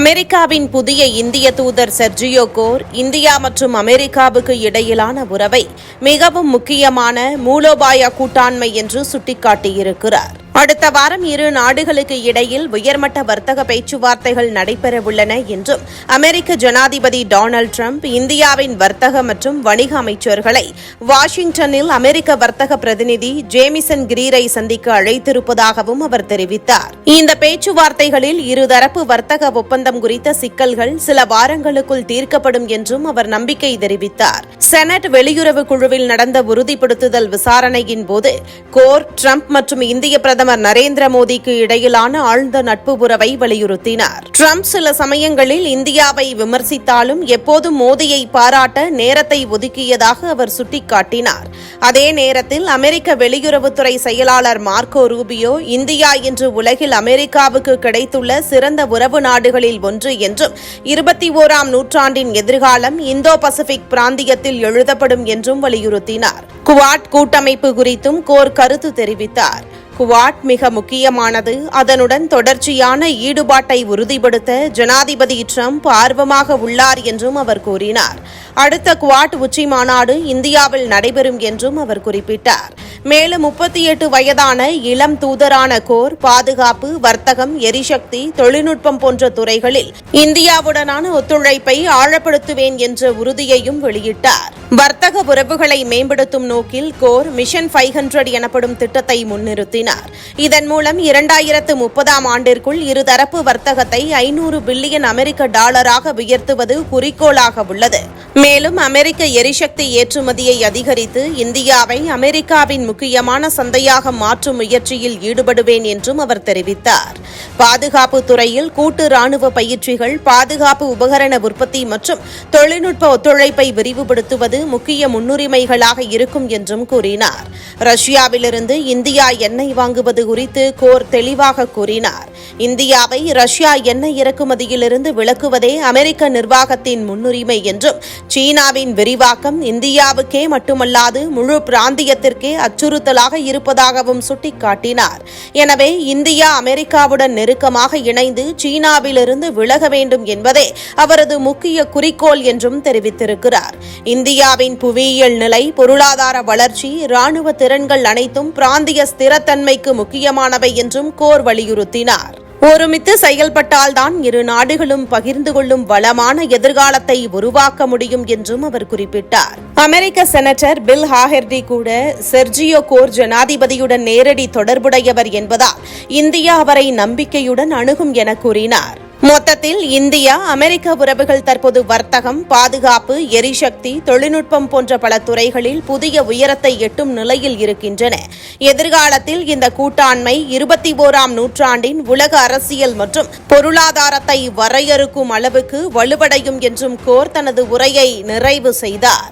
அமெரிக்காவின் புதிய இந்திய தூதர் செர்ஜியோ கோர் இந்தியா மற்றும் அமெரிக்காவுக்கு இடையிலான உறவை மிகவும் முக்கியமான மூலோபாய கூட்டாண்மை என்று சுட்டிக்காட்டியிருக்கிறார். அடுத்த வாரம் இரு நாடுகளுக்கு இடையில் உயர்மட்ட வர்த்தக பேச்சுவார்த்தைகள் நடைபெறவுள்ளன என்றும் அமெரிக்க ஜனாதிபதி டொனால்டு டிரம்ப் இந்தியாவின் வர்த்தக மற்றும் வணிக அமைச்சர்களை வாஷிங்டனில் அமெரிக்க வர்த்தக பிரதிநிதி ஜேமிசன் கிரீரை சந்திக்க அழைத்திருப்பதாகவும் அவர் தெரிவித்தார். இந்த பேச்சுவார்த்தைகளில் இருதரப்பு வர்த்தக ஒப்பந்தம் குறித்த சிக்கல்கள் சில வாரங்களுக்குள் தீர்க்கப்படும் என்றும் அவர் நம்பிக்கை தெரிவித்தார். செனட் வெளியுறவு குழுவில் நடந்த உறுதிப்படுத்துதல் விசாரணையின் போது கோர் டிரம்ப் மற்றும் இந்திய பிரதமர் நரேந்திர மோடிக்கு இடையிலான ஆழ்ந்த நட்பு உறவை வலியுறுத்தினார். ட்ரம்ப் சில சமயங்களில் இந்தியாவை விமர்சித்தாலும் எப்போதும் மோடியை பாராட்ட நேரத்தை ஒதுக்கியதாக அவர் சுட்டிக்காட்டினார். அதே நேரத்தில் அமெரிக்க வெளியுறவுத்துறை செயலாளர் மார்க்கோ ரூபியோ இந்தியா இன்று உலகில் அமெரிக்காவுக்கு கிடைத்துள்ள சிறந்த உறவு நாடுகளில் ஒன்று என்றும் இருபத்தி ஓராம் நூற்றாண்டின் எதிர்காலம் இந்தோ பசிபிக் பிராந்தியத்தில் எழுதப்படும் என்றும் வலியுறுத்தினார். குவாட் கூட்டமைப்பு குறித்தும் கோர் கருத்து தெரிவித்தார். குவாட் மிக முக்கியமானது. அதனுடன் தொடர்ச்சியான ஈடுபாட்டை உறுதிப்படுத்த ஜனாதிபதி ட்ரம்ப் ஆர்வமாக உள்ளார் என்றும் அவர் கூறினார். அடுத்த குவாட் உச்சி மாநாடு இந்தியாவில் நடைபெறும் என்றும் அவர் குறிப்பிட்டார். மேலும் முப்பத்தி எட்டு வயதான இளம் தூதரான கோர் பாதுகாப்பு வர்த்தகம் எரிசக்தி தொழில்நுட்பம் போன்ற துறைகளில் இந்தியாவுடனான ஒத்துழைப்பை ஆழப்படுத்துவேன் என்ற உறுதியையும் வெளியிட்டார். வர்த்தக உறவுகளை மேம்படுத்தும் நோக்கில் கோர் மிஷன் ஃபைவ் ஹண்ட்ரட் எனப்படும் திட்டத்தை முன்னிறுத்தினார். இதன் மூலம் இரண்டாயிரத்து முப்பதாம் ஆண்டிற்குள் இருதரப்பு வர்த்தகத்தை ஐநூறு பில்லியன் அமெரிக்க டாலராக உயர்த்துவது குறிக்கோளாக உள்ளது. மேலும் அமெரிக்க எரிசக்தி ஏற்றுமதியை அதிகரித்து இந்தியாவை அமெரிக்காவின் முக்கியமான சந்தையாக மாற்றும் முயற்சியில் ஈடுபடுவேன் என்றும் அவர் தெரிவித்தார். பாதுகாப்பு துறையில் கூட்டு ராணுவ பயிற்சிகள் பாதுகாப்பு உபகரண உற்பத்தி மற்றும் தொழில்நுட்ப ஒத்துழைப்பை விரிவுபடுத்துவது முக்கிய முன்னுரிமைகளாக இருக்கும் என்றும் கூறினார். ரஷ்யாவிலிருந்து இந்தியா எண்ணெய் வாங்குவது குறித்து கோர் தெளிவாக கூறினார். இந்தியாவை ரஷ்யா எண்ணெய் இறக்குமதியிலிருந்து விலக்குவதே அமெரிக்க நிர்வாகத்தின் முன்னுரிமை என்றும் சீனாவின் விரிவாக்கம் இந்தியாவுக்கே மட்டுமல்லாது முழு பிராந்தியத்திற்கே அச்சுறுத்தலாக இருப்பதாகவும் சுட்டிக்காட்டினார். எனவே இந்தியா அமெரிக்காவுடன் நெருக்கமாக இணைந்து சீனாவிலிருந்து விலக வேண்டும் என்பதே அவரது முக்கிய குறிக்கோள் என்றும் தெரிவித்திருக்கிறார். இந்தியாவின் புவியியல் நிலை பொருளாதார வளர்ச்சி ராணுவ திறன்கள் அனைத்தும் பிராந்திய ஸ்திரத்தன்மைக்கு முக்கியமானவை என்றும் கோர் வலியுறுத்தினார். ஒருமித்து செயல்பட்டால்தான் இரு நாடுகளும் பகிர்ந்து கொள்ளும் வளமான எதிர்காலத்தை உருவாக்க முடியும் என்றும் அவர் குறிப்பிட்டார். அமெரிக்க செனட்டர் பில் ஹாஹெர்டி கூட செர்ஜியோ கோர் ஜனாதிபதியுடன் நேரடி தொடர்புடையவர் என்பதால் இந்தியா அவரை நம்பிக்கையுடன் அணுகும் என கூறினார். மொத்தத்தில் இந்தியா அமெரிக்க உறவுகள் தற்போது வர்த்தகம் பாதுகாப்பு எரிசக்தி தொழில்நுட்பம் போன்ற பல துறைகளில் புதிய உயரத்தை எட்டும் நிலையில் இருக்கின்றன. எதிர்காலத்தில் இந்த கூட்டாண்மை இருபத்தி ஓராம் நூற்றாண்டின் உலக அரசியல் மற்றும் பொருளாதாரத்தை வரையறுக்கும் அளவுக்கு வலுவடையும் என்றும் கோர் தனது உரையை நிறைவு செய்தார்.